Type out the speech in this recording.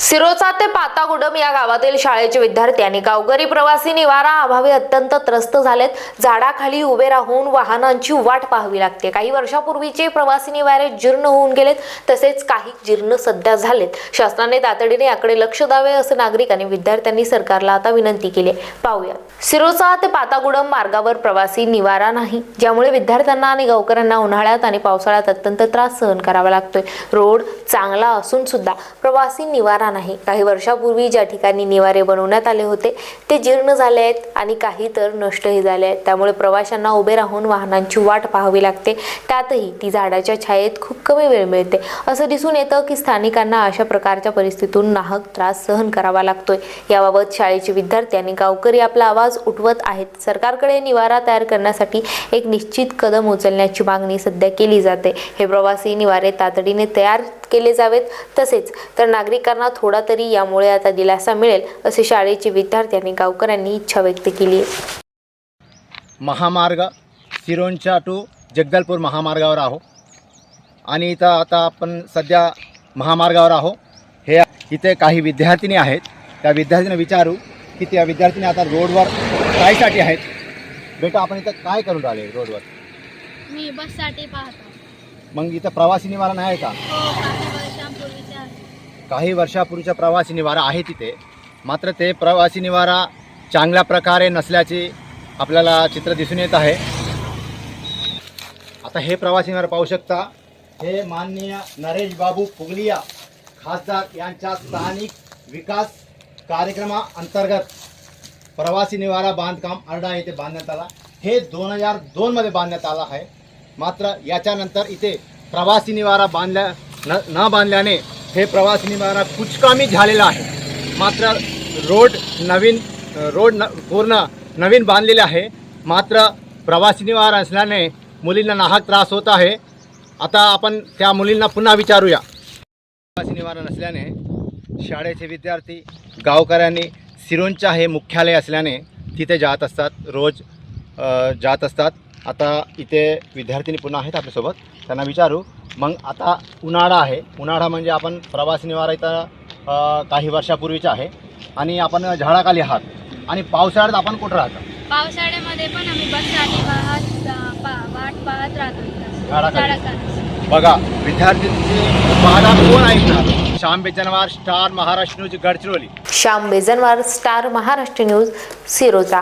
सिरोचा ते पातागुडम या गावातील शाळेचे विद्यार्थी आणि गावकरी प्रवासी निवारा अभावी अत्यंत त्रस्त झालेत. झाडाखाली उभे राहून वाहनांची वाट पाहावी लागते. काही वर्षापूर्वीचे प्रवासी निवारे जीर्ण होऊन गेलेत. तसेच काही जीर्ण सध्या झालेत. शासनाने तातडीने याकडे लक्ष द्यावे असे नागरिक आणि विद्यार्थ्यांनी सरकारला आता विनंती केली आहे. पाहूया. सिरोचा ते पातागुडम मार्गावर प्रवासी निवारा नाही ज्यामुळे विद्यार्थ्यांना आणि गावकऱ्यांना उन्हाळ्यात आणि पावसाळ्यात अत्यंत त्रास सहन करावा लागतोय. रोड चांगला असून सुद्धा प्रवासी निवारा नाही. काही वर्षापूर्वी ज्या ठिकाणी निवारे बनवण्यात आले होते ते जीर्ण झाले आहेत आणि काही तर नष्टही झाले आहेत. त्यामुळे प्रवाशांना उभे राहून वाहनांची वाट पाहावी लागते. त्यातही ती झाडाच्या छायेत खूप कमी वेळ मिळते. असं दिसून येतं की स्थानिकांना अशा प्रकारच्या परिस्थितीतून नाहक त्रास सहन करावा लागतोय. याबाबत शाळेचे विद्यार्थी आणि गावकरी आपला आवाज उठवत आहेत. सरकारकडे निवारा तयार करण्यासाठी एक निश्चित कदम उचलण्याची मागणी सध्या केली जाते. हे प्रवासी निवारे तातडीने तयार केले जावेत. तसेच तर नागरिकांना थोडा तरी यामुळे आता दिलासा मिळेल असे शाळेचे विद्यार्थी आणि गावकऱ्यांनी इच्छा व्यक्त केली. महामार्ग सिरोंचा टू जगदलपूर महामार्गावर आहो. आणि इथं आता आपण सध्या महामार्गावर आहो. हे इथे काही विद्यार्थिनी आहेत. त्या विद्यार्थ्यांना विचारू की त्या विद्यार्थिनी आता रोडवर कायसाठी आहेत. बेटा आपण इथं काय करून राहिले रोडवर? मी बससाठी पाहतो. मग इथं प्रवासी निवारा नाही आहे का? हो काही वर्षापूर्वीचा प्रवासी निवारा आहे तिथे. मात्र ते प्रवासी निवारा चांगल्या प्रकारे नसल्याचे आपल्याला चित्र दिसून येत आहे. आता हे प्रवासी निवारा पाहू शकता. हे माननीय नरेश बाबू फुगलिया खासदार यांच्या स्थानिक विकास कार्यक्रमाअंतर्गत प्रवासी निवारा बांधकाम अर्डा येथे बांधण्यात आला. हे दोन हजार दोनमध्ये बांधण्यात आला आहे. मात्र याच्यानंतर इथे प्रवासी निवारा बांधल्या न न बांधल्याने हे प्रवासी निवारा कुचकामी झालेला आहे. मात्र रोड नवीन रोड न पूर्ण नवीन बांधलेले आहे. मात्र प्रवासी निवार असल्याने मुलींना नाहक त्रास होत आहे. आता आपण त्या मुलींना पुन्हा विचारूया. प्रवासी निवारण असल्याने शाळेचे विद्यार्थी गावकऱ्यांनी सिरोंचा हे मुख्यालय असल्याने तिथे जात असतात रोज जात असतात. आता इथे विद्यार्थिनी पुन्हा आहेत आपल्यासोबत. त्यांना विचारू मग आता उन्हाळा आहे. उन्हाळा म्हणजे आपण प्रवासी निवारा इथं काही वर्षापूर्वीचा आहे. आणि आपण झाडाखाली आहात. आणि पावसाळ्यात आपण कुठं राहतो? पावसाळ्यामध्ये पण आम्ही पा वाट पाहत राहतो. झाडाखाली. बघा विद्यार्थ्यांची पाहता कोण ऐकणार Shyam Bechanwar star Maharashtra news Gadchiroli. Shyam Bejanwar star Maharashtra news Sironcha.